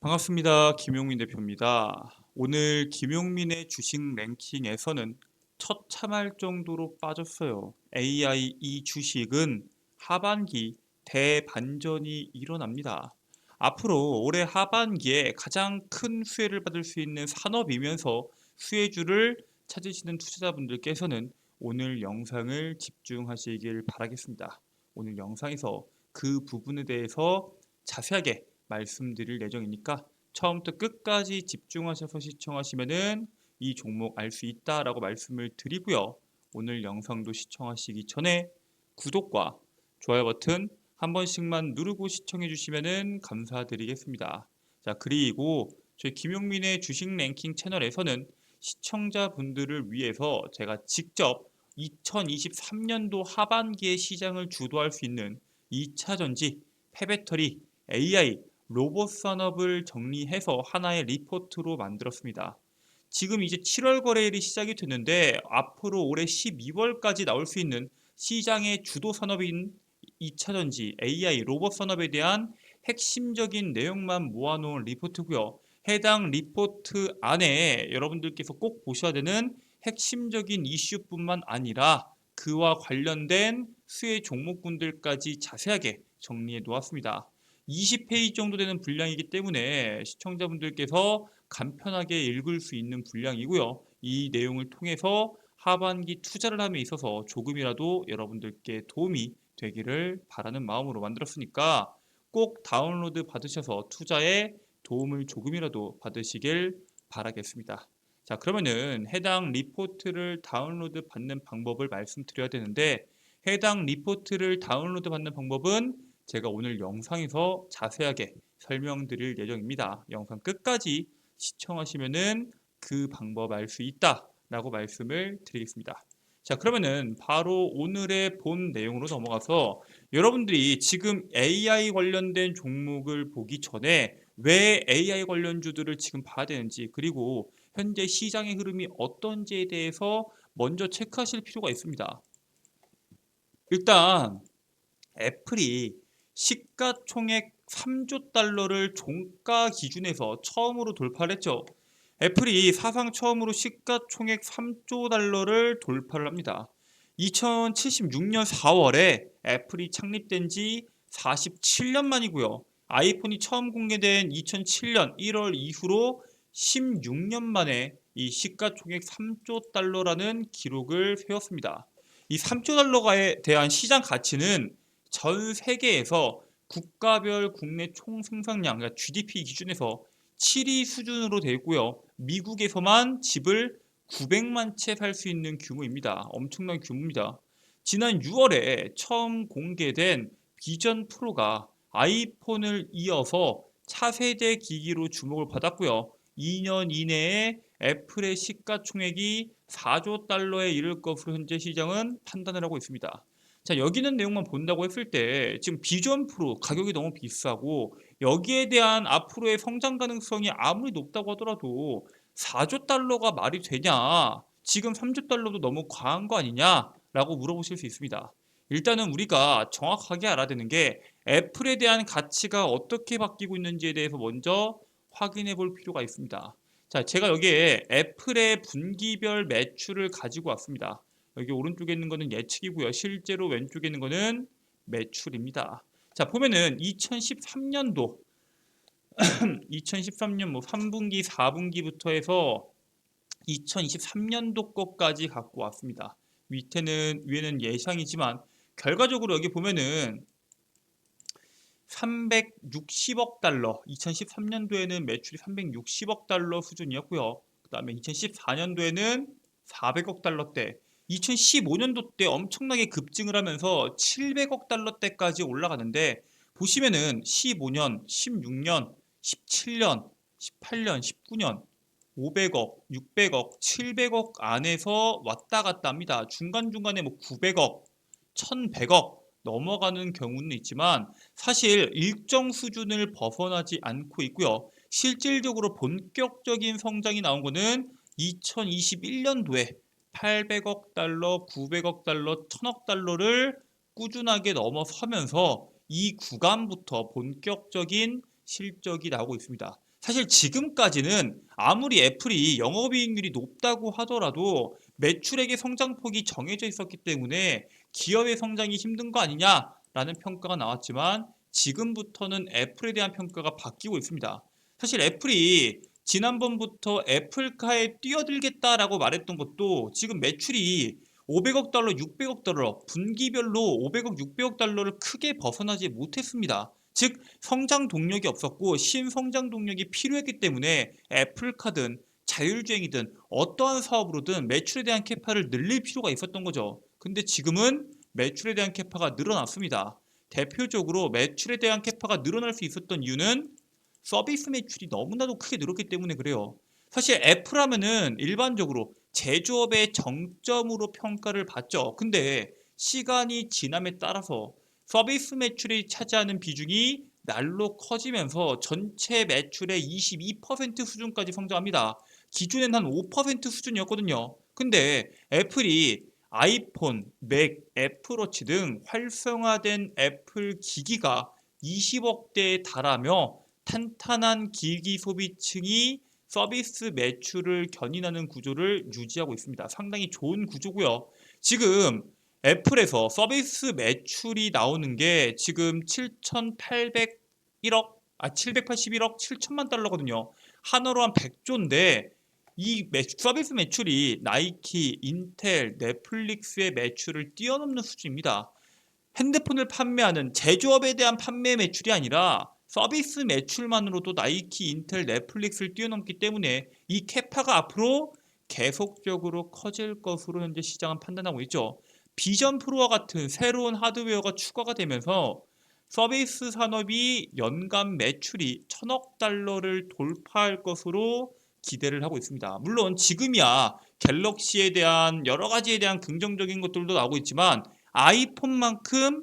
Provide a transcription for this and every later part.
반갑습니다. 김용민 대표입니다. 오늘 김용민의 주식 랭킹에서는 처참할 정도로 빠졌어요. AI 이 주식은 하반기 대반전이 일어납니다. 앞으로 올해 하반기에 가장 큰 수혜를 받을 수 있는 산업이면서 수혜주를 찾으시는 투자자분들께서는 오늘 영상을 집중하시길 바라겠습니다. 오늘 영상에서 그 부분에 대해서 자세하게 말씀드릴 예정이니까 처음부터 끝까지 집중하셔서 시청하시면은 이 종목 알 수 있다라고 말씀을 드리고요. 오늘 영상도 시청하시기 전에 구독과 좋아요 버튼 한 번씩만 누르고 시청해 주시면은 감사드리겠습니다. 자, 그리고 저희 김용민의 주식 랭킹 채널에서는 시청자분들을 위해서 제가 직접 2023년도 하반기에 시장을 주도할 수 있는 2차 전지, 폐배터리, AI, 로봇 산업을 정리해서 하나의 리포트로 만들었습니다. 지금 이제 7월 거래일이 시작이 됐는데 앞으로 올해 12월까지 나올 수 있는 시장의 주도 산업인 2차 전지, AI, 로봇 산업에 대한 핵심적인 내용만 모아놓은 리포트고요. 해당 리포트 안에 여러분들께서 꼭 보셔야 되는 핵심적인 이슈뿐만 아니라 그와 관련된 수혜 종목군들까지 자세하게 정리해 놓았습니다. 20페이지 정도 되는 분량이기 때문에 시청자분들께서 간편하게 읽을 수 있는 분량이고요. 이 내용을 통해서 하반기 투자를 함에 있어서 조금이라도 여러분들께 도움이 되기를 바라는 마음으로 만들었으니까 꼭 다운로드 받으셔서 투자에 도움을 조금이라도 받으시길 바라겠습니다. 자, 그러면은 해당 리포트를 다운로드 받는 방법을 말씀드려야 되는데 해당 리포트를 다운로드 받는 방법은 제가 오늘 영상에서 자세하게 설명드릴 예정입니다. 영상 끝까지 시청하시면은 그 방법 알 수 있다라고 말씀을 드리겠습니다. 자, 그러면은 바로 오늘의 본 내용으로 넘어가서 여러분들이 지금 AI 관련된 종목을 보기 전에 왜 AI 관련주들을 지금 봐야 되는지 그리고 현재 시장의 흐름이 어떤지에 대해서 먼저 체크하실 필요가 있습니다. 일단 애플이 시가총액 3조 달러를 종가 기준에서 처음으로 돌파를 했죠. 애플이 사상 처음으로 시가총액 3조 달러를 돌파를 합니다. 2076년 4월에 애플이 창립된 지 47년 만이고요. 아이폰이 처음 공개된 2007년 1월 이후로 16년 만에 이 시가총액 3조 달러라는 기록을 세웠습니다. 이 3조 달러에 대한 시장 가치는 전 세계에서 국가별 국내 총 생산량, 그러니까 GDP 기준에서 7위 수준으로 되어 있고요. 미국에서만 집을 900만 채 살 수 있는 규모입니다. 엄청난 규모입니다. 지난 6월에 처음 공개된 비전 프로가 아이폰을 이어서 차세대 기기로 주목을 받았고요. 2년 이내에 애플의 시가총액이 4조 달러에 이를 것으로 현재 시장은 판단을 하고 있습니다. 자, 여기 있는 내용만 본다고 했을 때 지금 비전 프로 가격이 너무 비싸고 여기에 대한 앞으로의 성장 가능성이 아무리 높다고 하더라도 4조 달러가 말이 되냐? 지금 3조 달러도 너무 과한 거 아니냐? 라고 물어보실 수 있습니다. 일단은 우리가 정확하게 알아야 되는 게 애플에 대한 가치가 어떻게 바뀌고 있는지에 대해서 먼저 확인해 볼 필요가 있습니다. 자, 제가 여기에 애플의 분기별 매출을 가지고 왔습니다. 여기 오른쪽에 있는 거는 예측이고요. 실제로 왼쪽에 있는 거는 매출입니다. 자, 보면은 2013년도 2013년 뭐 3분기, 4분기부터 해서 2023년도 것까지 갖고 왔습니다. 밑에는 위에는 예상이지만 결과적으로 여기 보면은 360억 달러, 2013년도에는 매출이 360억 달러 수준이었고요. 그 다음에 2014년도에는 400억 달러대, 2015년도 때 엄청나게 급증을 하면서 700억 달러대까지 올라가는데 보시면은 15년, 16년, 17년, 18년, 19년 500억, 600억, 700억 안에서 왔다 갔다 합니다. 중간중간에 뭐 900억, 1100억 넘어가는 경우는 있지만 사실 일정 수준을 벗어나지 않고 있고요. 실질적으로 본격적인 성장이 나온 거는 2021년도에 800억 달러, 900억 달러, 1000억 달러를 꾸준하게 넘어서면서 이 구간부터 본격적인 실적이 나오고 있습니다. 사실 지금까지는 아무리 애플이 영업이익률이 높다고 하더라도 매출액의 성장폭이 정해져 있었기 때문에 기업의 성장이 힘든 거 아니냐라는 평가가 나왔지만 지금부터는 애플에 대한 평가가 바뀌고 있습니다. 사실 애플이 지난번부터 애플카에 뛰어들겠다라고 말했던 것도 지금 매출이 500억 달러, 600억 달러, 분기별로 500억, 600억 달러를 크게 벗어나지 못했습니다. 즉 성장 동력이 없었고 신성장 동력이 필요했기 때문에 애플카든 자율주행이든 어떠한 사업으로든 매출에 대한 캐파를 늘릴 필요가 있었던 거죠. 근데 지금은 매출에 대한 캐파가 늘어났습니다. 대표적으로 매출에 대한 캐파가 늘어날 수 있었던 이유는 서비스 매출이 너무나도 크게 늘었기 때문에 그래요. 사실 애플 하면은 일반적으로 제조업의 정점으로 평가를 받죠. 근데 시간이 지남에 따라서 서비스 매출이 차지하는 비중이 날로 커지면서 전체 매출의 22% 수준까지 성장합니다. 기존엔 한 5% 수준이었거든요. 근데 애플이 아이폰, 맥, 애플워치 등 활성화된 애플 기기가 20억 대에 달하며 탄탄한 기기 소비층이 서비스 매출을 견인하는 구조를 유지하고 있습니다. 상당히 좋은 구조고요. 지금 애플에서 서비스 매출이 나오는 게 지금 7,801억, 아 781억 7천만 달러거든요. 한화로 한 100조인데 이 매출, 서비스 매출이 나이키, 인텔, 넷플릭스의 매출을 뛰어넘는 수준입니다. 핸드폰을 판매하는 제조업에 대한 판매 매출이 아니라 서비스 매출만으로도 나이키, 인텔, 넷플릭스를 뛰어넘기 때문에 이 캐파가 앞으로 계속적으로 커질 것으로 현재 시장은 판단하고 있죠. 비전 프로와 같은 새로운 하드웨어가 추가가 되면서 서비스 산업이 연간 매출이 천억 달러를 돌파할 것으로 기대를 하고 있습니다. 물론 지금이야 갤럭시에 대한 여러 가지에 대한 긍정적인 것들도 나오고 있지만 아이폰만큼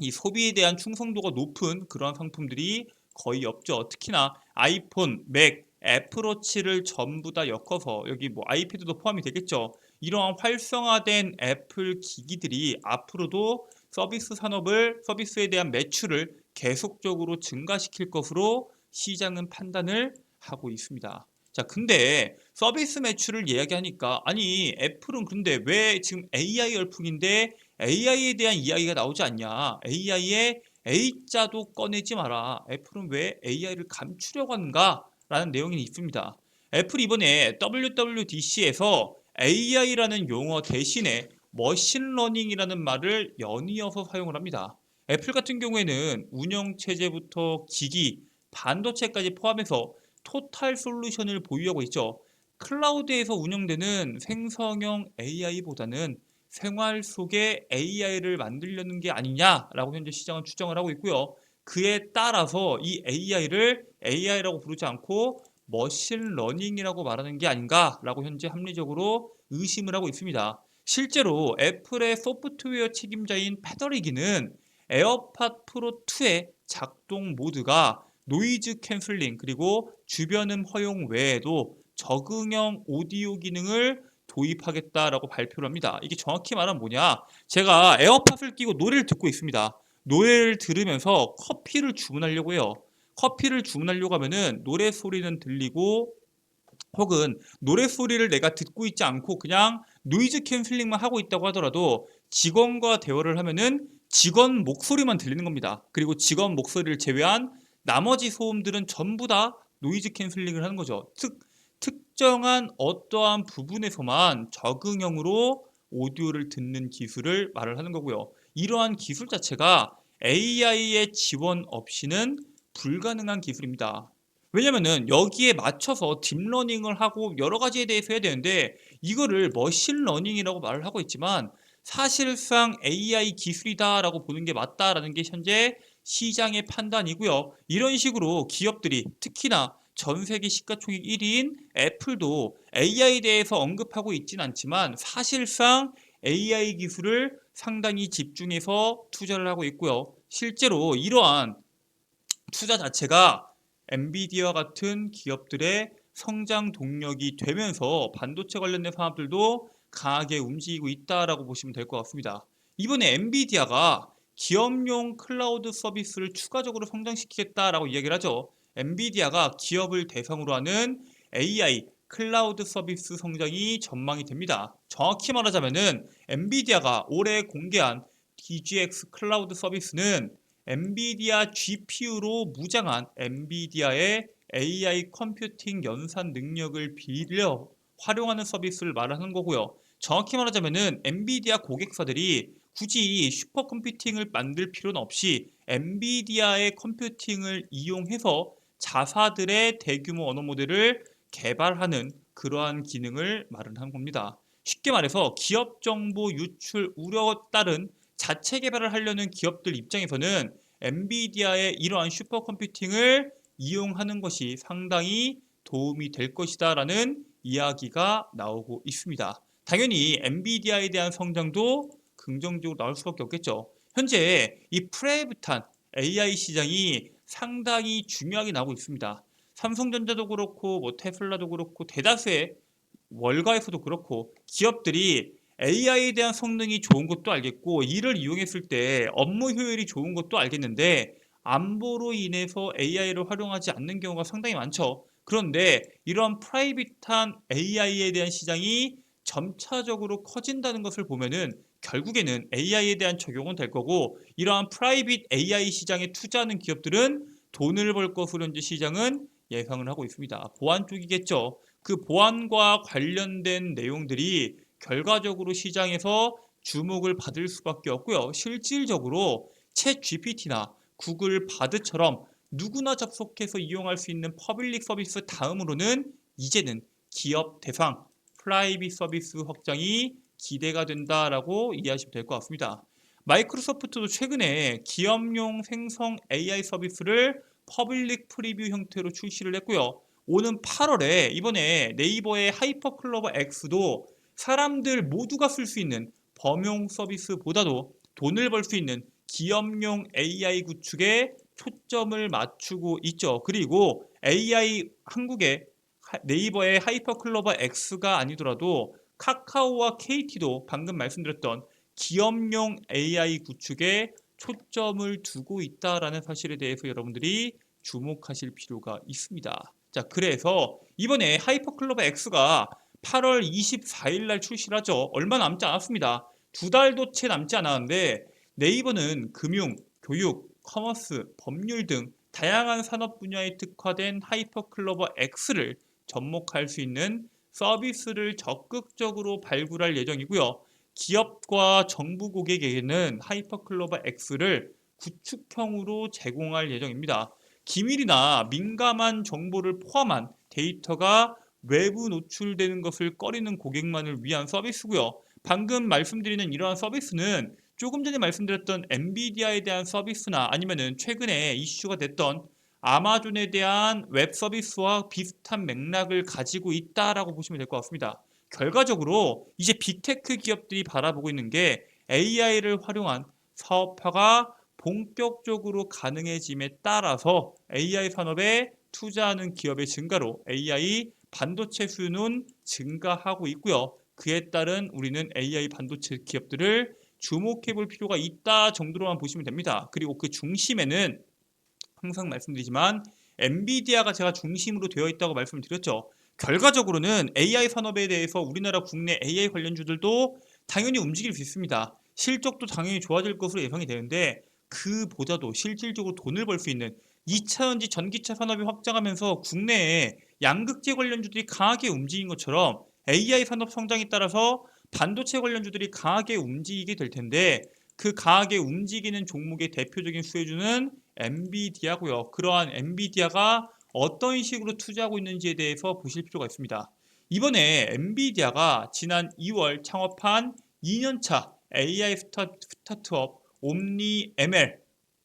이 소비에 대한 충성도가 높은 그런 상품들이 거의 없죠. 특히나 아이폰, 맥, 애플워치를 전부 다 엮어서 여기 뭐 아이패드도 포함이 되겠죠. 이러한 활성화된 애플 기기들이 앞으로도 서비스 산업을 서비스에 대한 매출을 계속적으로 증가시킬 것으로 시장은 판단을 하고 있습니다. 자, 근데 서비스 매출을 이야기하니까 아니 애플은 근데 왜 지금 AI 열풍인데 AI에 대한 이야기가 나오지 않냐? AI의 A자도 꺼내지 마라. 애플은 왜 AI를 감추려고 하는가? 라는 내용이 있습니다. 애플 이번에 WWDC에서 AI라는 용어 대신에 머신러닝이라는 말을 연이어서 사용을 합니다. 애플 같은 경우에는 운영체제부터 기기, 반도체까지 포함해서 토탈 솔루션을 보유하고 있죠. 클라우드에서 운영되는 생성형 AI보다는 생활 속에 AI를 만들려는 게 아니냐라고 현재 시장은 추정을 하고 있고요. 그에 따라서 이 AI를 AI라고 부르지 않고 머신러닝이라고 말하는 게 아닌가라고 현재 합리적으로 의심을 하고 있습니다. 실제로 애플의 소프트웨어 책임자인 페더리기는 에어팟 프로 2의 작동 모드가 노이즈 캔슬링 그리고 주변음 허용 외에도 적응형 오디오 기능을 도입하겠다라고 발표를 합니다. 이게 정확히 말하면 뭐냐? 제가 에어팟을 끼고 노래를 듣고 있습니다. 노래를 들으면서 커피를 주문하려고 해요. 커피를 주문하려고 하면은 노래 소리는 들리고 혹은 노래 소리를 내가 듣고 있지 않고 그냥 노이즈 캔슬링만 하고 있다고 하더라도 직원과 대화를 하면은 직원 목소리만 들리는 겁니다. 그리고 직원 목소리를 제외한 나머지 소음들은 전부 다 노이즈 캔슬링을 하는 거죠. 즉 특정한 어떠한 부분에서만 적응형으로 오디오를 듣는 기술을 말을 하는 거고요. 이러한 기술 자체가 AI의 지원 없이는 불가능한 기술입니다. 왜냐면은 여기에 맞춰서 딥러닝을 하고 여러 가지에 대해서 해야 되는데 이거를 머신러닝이라고 말을 하고 있지만 사실상 AI 기술이다라고 보는 게 맞다라는 게 현재 시장의 판단이고요. 이런 식으로 기업들이 특히나 전 세계 시가총액 1위인 애플도 AI에 대해서 언급하고 있진 않지만 사실상 AI 기술을 상당히 집중해서 투자를 하고 있고요. 실제로 이러한 투자 자체가 엔비디아 같은 기업들의 성장 동력이 되면서 반도체 관련된 산업들도 강하게 움직이고 있다라고 보시면 될 것 같습니다. 이번에 엔비디아가 기업용 클라우드 서비스를 추가적으로 성장시키겠다라고 이야기를 하죠. 엔비디아가 기업을 대상으로 하는 AI 클라우드 서비스 성장이 전망이 됩니다. 정확히 말하자면은 엔비디아가 올해 공개한 DGX 클라우드 서비스는 엔비디아 GPU로 무장한 엔비디아의 AI 컴퓨팅 연산 능력을 빌려 활용하는 서비스를 말하는 거고요. 정확히 말하자면은 엔비디아 고객사들이 굳이 슈퍼컴퓨팅을 만들 필요는 없이 엔비디아의 컴퓨팅을 이용해서 자사들의 대규모 언어 모델을 개발하는 그러한 기능을 마련한 겁니다. 쉽게 말해서 기업 정보 유출 우려에 따른 자체 개발을 하려는 기업들 입장에서는 엔비디아의 이러한 슈퍼컴퓨팅을 이용하는 것이 상당히 도움이 될 것이다 라는 이야기가 나오고 있습니다. 당연히 엔비디아에 대한 성장도 긍정적으로 나올 수밖에 없겠죠. 현재 이 프라이빗한 AI 시장이 상당히 중요하게 나오고 있습니다. 삼성전자도 그렇고 뭐 테슬라도 그렇고 대다수의 월가에서도 그렇고 기업들이 AI에 대한 성능이 좋은 것도 알겠고 이를 이용했을 때 업무 효율이 좋은 것도 알겠는데 안보로 인해서 AI를 활용하지 않는 경우가 상당히 많죠. 그런데 이러한 프라이빗한 AI에 대한 시장이 점차적으로 커진다는 것을 보면은 결국에는 AI에 대한 적용은 될 거고 이러한 프라이빗 AI 시장에 투자하는 기업들은 돈을 벌 것으로 현재 시장은 예상을 하고 있습니다. 보안 쪽이겠죠. 그 보안과 관련된 내용들이 결과적으로 시장에서 주목을 받을 수밖에 없고요. 실질적으로 챗 GPT나 구글 바드처럼 누구나 접속해서 이용할 수 있는 퍼블릭 서비스 다음으로는 이제는 기업 대상 프라이빗 서비스 확장이 기대가 된다라고 이해하시면 될 것 같습니다. 마이크로소프트도 최근에 기업용 생성 AI 서비스를 퍼블릭 프리뷰 형태로 출시를 했고요. 오는 8월에 이번에 네이버의 하이퍼 클로버 X도 사람들 모두가 쓸 수 있는 범용 서비스보다도 돈을 벌 수 있는 기업용 AI 구축에 초점을 맞추고 있죠. 그리고 AI 한국의 네이버의 하이퍼 클로버 X가 아니더라도 카카오와 KT도 방금 말씀드렸던 기업용 AI 구축에 초점을 두고 있다라는 사실에 대해서 여러분들이 주목하실 필요가 있습니다. 자, 그래서 이번에 하이퍼클로버 X가 8월 24일 날 출시를 하죠. 얼마 남지 않았습니다. 두 달도 채 남지 않았는데 네이버는 금융, 교육, 커머스, 법률 등 다양한 산업 분야에 특화된 하이퍼클로버 X를 접목할 수 있는 서비스를 적극적으로 발굴할 예정이고요. 기업과 정부 고객에게는 하이퍼클로버 X를 구축형으로 제공할 예정입니다. 기밀이나 민감한 정보를 포함한 데이터가 외부 노출되는 것을 꺼리는 고객만을 위한 서비스고요. 방금 말씀드리는 이러한 서비스는 조금 전에 말씀드렸던 엔비디아에 대한 서비스나 아니면은 최근에 이슈가 됐던 아마존에 대한 웹 서비스와 비슷한 맥락을 가지고 있다라고 보시면 될 것 같습니다. 결과적으로 이제 빅테크 기업들이 바라보고 있는 게 AI를 활용한 사업화가 본격적으로 가능해짐에 따라서 AI 산업에 투자하는 기업의 증가로 AI 반도체 수요는 증가하고 있고요. 그에 따른 우리는 AI 반도체 기업들을 주목해 볼 필요가 있다 정도로만 보시면 됩니다. 그리고 그 중심에는 항상 말씀드리지만 엔비디아가 제가 중심으로 되어 있다고 말씀을 드렸죠. 결과적으로는 AI 산업에 대해서 우리나라 국내 AI 관련주들도 당연히 움직일 수 있습니다. 실적도 당연히 좋아질 것으로 예상이 되는데 그보다도 실질적으로 돈을 벌 수 있는 2차전지 전기차 산업이 확장하면서 국내에 양극재 관련주들이 강하게 움직인 것처럼 AI 산업 성장에 따라서 반도체 관련주들이 강하게 움직이게 될 텐데 그 강하게 움직이는 종목의 대표적인 수혜주는 엔비디아고요. 그러한 엔비디아가 어떤 식으로 투자하고 있는지에 대해서 보실 필요가 있습니다. 이번에 엔비디아가 지난 2월 창업한 2년차 AI 스타트업 옴니 ML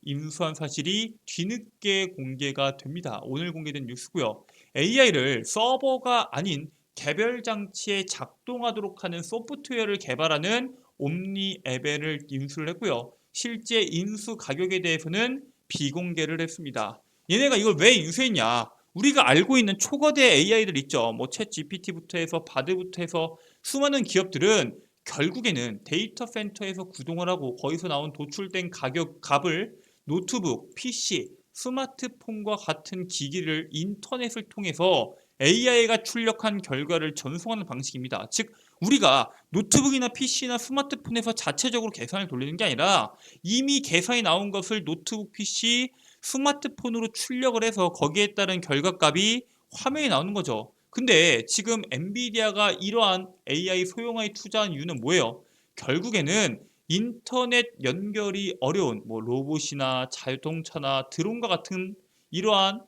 인수한 사실이 뒤늦게 공개가 됩니다. 오늘 공개된 뉴스고요. AI를 서버가 아닌 개별 장치에 작동하도록 하는 소프트웨어를 개발하는 옴니 에벨을 인수를 했고요. 실제 인수 가격에 대해서는 비공개를 했습니다. 얘네가 이걸 왜 인수했냐? 우리가 알고 있는 초거대 AI들 있죠. 뭐챗 GPT부터 해서 바드부터 해서 수많은 기업들은 결국에는 데이터 센터에서 구동을 하고 거기서 나온 도출된 가격 값을 노트북, PC, 스마트폰과 같은 기기를 인터넷을 통해서 AI가 출력한 결과를 전송하는 방식입니다. 즉 우리가 노트북이나 PC나 스마트폰에서 자체적으로 계산을 돌리는 게 아니라 이미 계산이 나온 것을 노트북, PC, 스마트폰으로 출력을 해서 거기에 따른 결과값이 화면에 나오는 거죠. 근데 지금 엔비디아가 이러한 AI 소형화에 투자한 이유는 뭐예요? 결국에는 인터넷 연결이 어려운 뭐 로봇이나 자동차나 드론과 같은 이러한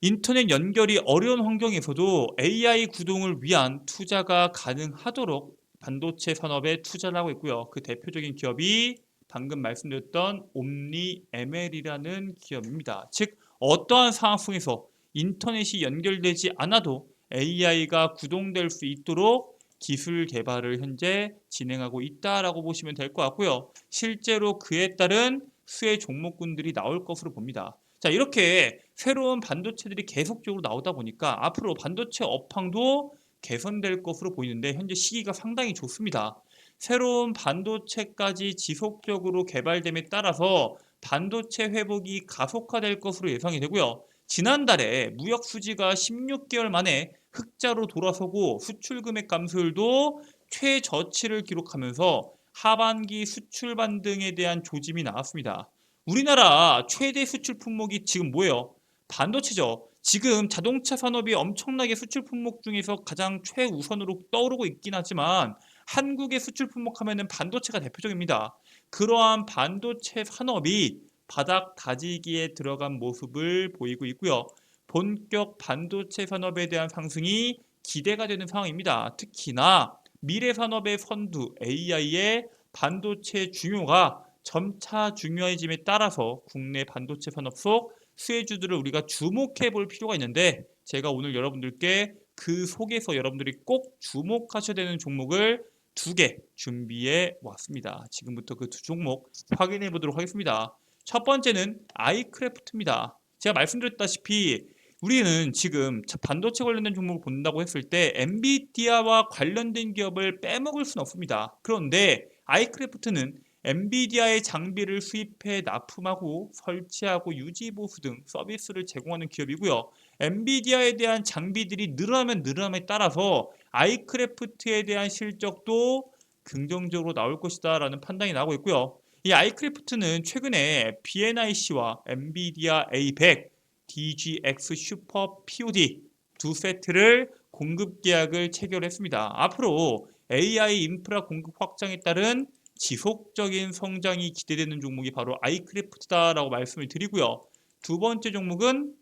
인터넷 연결이 어려운 환경에서도 AI 구동을 위한 투자가 가능하도록 반도체 산업에 투자를 하고 있고요. 그 대표적인 기업이 방금 말씀드렸던 옴니 ML이라는 기업입니다. 즉 어떠한 상황 속에서 인터넷이 연결되지 않아도 AI가 구동될 수 있도록 기술 개발을 현재 진행하고 있다라고 보시면 될 것 같고요. 실제로 그에 따른 수혜 종목군들이 나올 것으로 봅니다. 자, 이렇게 새로운 반도체들이 계속적으로 나오다 보니까 앞으로 반도체 업황도 개선될 것으로 보이는데 현재 시기가 상당히 좋습니다. 새로운 반도체까지 지속적으로 개발됨에 따라서 반도체 회복이 가속화될 것으로 예상이 되고요. 지난달에 무역 수지가 16개월 만에 흑자로 돌아서고 수출 금액 감소율도 최저치를 기록하면서 하반기 수출 반등에 대한 조짐이 나왔습니다. 우리나라 최대 수출 품목이 지금 뭐예요? 반도체죠. 지금 자동차 산업이 엄청나게 수출 품목 중에서 가장 최우선으로 떠오르고 있긴 하지만 한국의 수출 품목 하면은 반도체가 대표적입니다. 그러한 반도체 산업이 바닥 다지기에 들어간 모습을 보이고 있고요. 본격 반도체 산업에 대한 상승이 기대가 되는 상황입니다. 특히나 미래 산업의 선두 AI의 반도체 중요가 점차 중요해짐에 따라서 국내 반도체 산업 속 수혜주들을 우리가 주목해 볼 필요가 있는데 제가 오늘 여러분들께 그 속에서 여러분들이 꼭 주목하셔야 되는 종목을 두 개 준비해 왔습니다. 지금부터 그 두 종목 확인해 보도록 하겠습니다. 첫 번째는 아이크래프트입니다. 제가 말씀드렸다시피 우리는 지금 반도체 관련된 종목을 본다고 했을 때 엔비디아와 관련된 기업을 빼먹을 수는 없습니다. 그런데 아이크래프트는 엔비디아의 장비를 수입해 납품하고 설치하고 유지 보수 등 서비스를 제공하는 기업이고요. 엔비디아에 대한 장비들이 늘어나면 늘어남에 따라서 아이크래프트에 대한 실적도 긍정적으로 나올 것이다라는 판단이 나오고 있고요. 이 아이크래프트는 최근에 BNIC와 엔비디아 A100, DGX 슈퍼 POD 두 세트를 공급 계약을 체결했습니다. 앞으로 AI 인프라 공급 확장에 따른 지속적인 성장이 기대되는 종목이 바로 아이크래프트다라고 말씀을 드리고요. 두 번째 종목은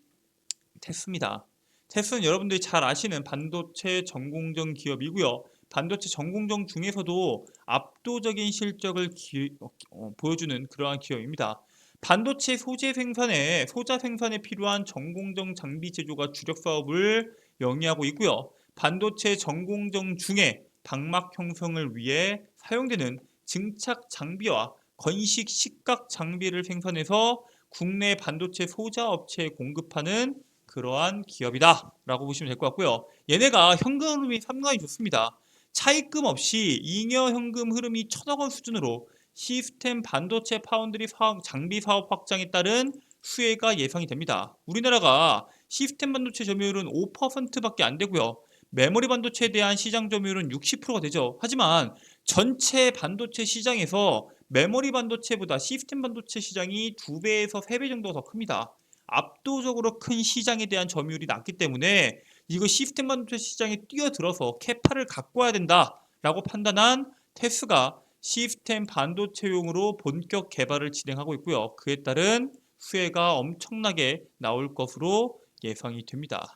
테스입니다. 테스는 여러분들이 잘 아시는 반도체 전공정 기업이고요. 반도체 전공정 중에서도 압도적인 실적을 기, 어, 보여주는 그러한 기업입니다. 반도체 소재 생산에 소자 생산에 필요한 전공정 장비 제조가 주력 사업을 영위하고 있고요. 반도체 전공정 중에 방막 형성을 위해 사용되는 증착 장비와 건식 식각 장비를 생산해서 국내 반도체 소자 업체에 공급하는 그러한 기업이다 라고 보시면 될 것 같고요. 얘네가 현금 흐름이 상당히 좋습니다. 차입금 없이 잉여 현금 흐름이 천억 원 수준으로 시스템 반도체 파운드리 사업, 장비 사업 확장에 따른 수혜가 예상이 됩니다. 우리나라가 시스템 반도체 점유율은 5%밖에 안 되고요 메모리 반도체에 대한 시장 점유율은 60%가 되죠 하지만 전체 반도체 시장에서 메모리 반도체보다 시스템 반도체 시장이 두 배에서 세배 정도가 더 큽니다. 압도적으로 큰 시장에 대한 점유율이 낮기 때문에 이거 시스템 반도체 시장에 뛰어들어서 캐파를 갖고 와야 된다라고 판단한 테스가 시스템 반도체용으로 본격 개발을 진행하고 있고요. 그에 따른 수혜가 엄청나게 나올 것으로 예상이 됩니다.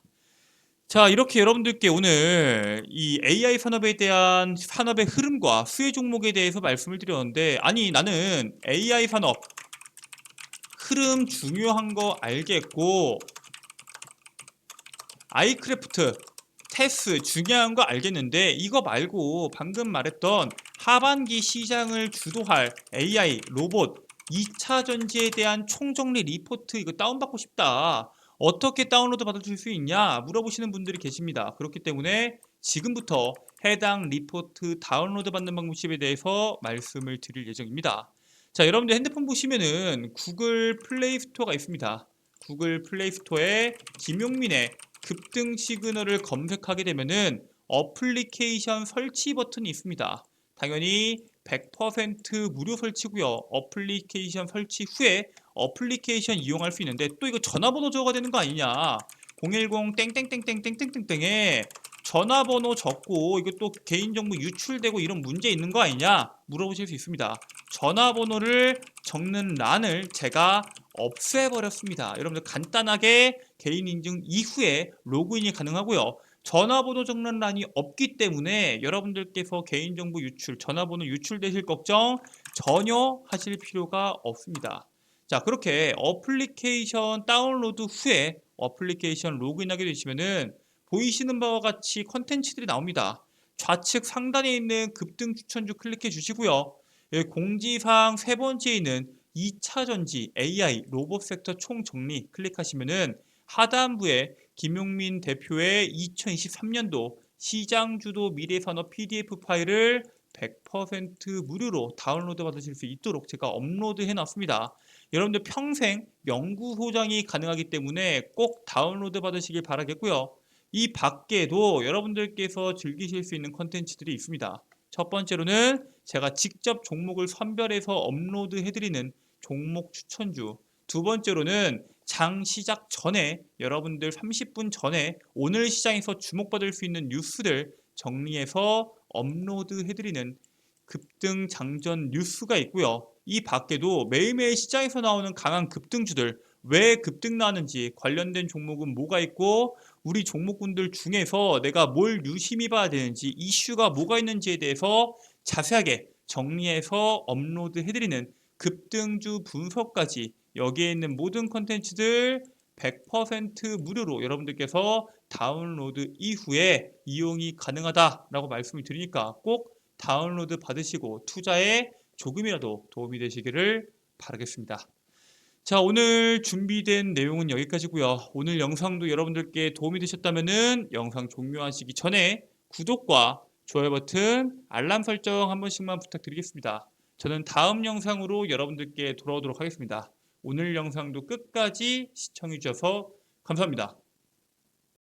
자, 이렇게 여러분들께 오늘 이 AI 산업에 대한 산업의 흐름과 수혜 종목에 대해서 말씀을 드렸는데, 아니, 나는 AI 산업 흐름 중요한 거 알겠고, 아이크래프트, 테스 중요한 거 알겠는데, 이거 말고 방금 말했던 하반기 시장을 주도할 AI, 로봇, 2차 전지에 대한 총정리 리포트 이거 다운받고 싶다. 어떻게 다운로드 받으실 수 있냐 물어보시는 분들이 계십니다. 그렇기 때문에 지금부터 해당 리포트 다운로드 받는 방법에 대해서 말씀을 드릴 예정입니다. 자, 여러분들 핸드폰 보시면은 구글 플레이 스토어가 있습니다. 구글 플레이 스토어에 김용민의 급등 시그널을 검색하게 되면은 어플리케이션 설치 버튼이 있습니다. 당연히 100% 무료 설치고요. 어플리케이션 설치 후에 어플리케이션 이용할 수 있는데 또 이거 전화번호 적어야 되는 거 아니냐? 010 땡땡땡땡땡땡땡에 전화번호 적고 이거 또 개인정보 유출되고 이런 문제 있는 거 아니냐? 물어보실 수 있습니다. 전화번호를 적는 란을 제가 없애버렸습니다. 여러분들 간단하게 개인 인증 이후에 로그인이 가능하고요. 전화번호 적는 란이 없기 때문에 여러분들께서 개인정보 유출, 전화번호 유출되실 걱정 전혀 하실 필요가 없습니다. 자, 그렇게 어플리케이션 다운로드 후에 어플리케이션 로그인하게 되시면은 보이시는 바와 같이 컨텐츠들이 나옵니다. 좌측 상단에 있는 급등 추천주 클릭해 주시고요. 여기 공지사항 세 번째에 있는 2차 전지 AI 로봇 섹터 총정리 클릭하시면은 하단부에 김용민 대표의 2023년도 시장주도 미래산업 PDF 파일을 100% 무료로 다운로드 받으실 수 있도록 제가 업로드 해놨습니다. 여러분들 평생 연구 소장이 가능하기 때문에 꼭 다운로드 받으시길 바라겠고요. 이 밖에도 여러분들께서 즐기실 수 있는 컨텐츠들이 있습니다. 첫 번째로는 제가 직접 종목을 선별해서 업로드 해드리는 종목 추천주. 두 번째로는 장 시작 전에 여러분들 30분 전에 오늘 시장에서 주목받을 수 있는 뉴스들 정리해서 업로드 해드리는 급등 장전 뉴스가 있고요. 이 밖에도 매일매일 시장에서 나오는 강한 급등주들 왜 급등 나는지 관련된 종목은 뭐가 있고 우리 종목군들 중에서 내가 뭘 유심히 봐야 되는지 이슈가 뭐가 있는지에 대해서 자세하게 정리해서 업로드 해드리는 급등주 분석까지 여기에 있는 모든 컨텐츠들 100% 무료로 여러분들께서 다운로드 이후에 이용이 가능하다라고 말씀을 드리니까 꼭 다운로드 받으시고 투자에 조금이라도 도움이 되시기를 바라겠습니다. 자, 오늘 준비된 내용은 여기까지고요. 오늘 영상도 여러분들께 도움이 되셨다면은 영상 종료하시기 전에 구독과 좋아요 버튼, 알람 설정 한 번씩만 부탁드리겠습니다. 저는 다음 영상으로 여러분들께 돌아오도록 하겠습니다. 오늘 영상도 끝까지 시청해 주셔서 감사합니다.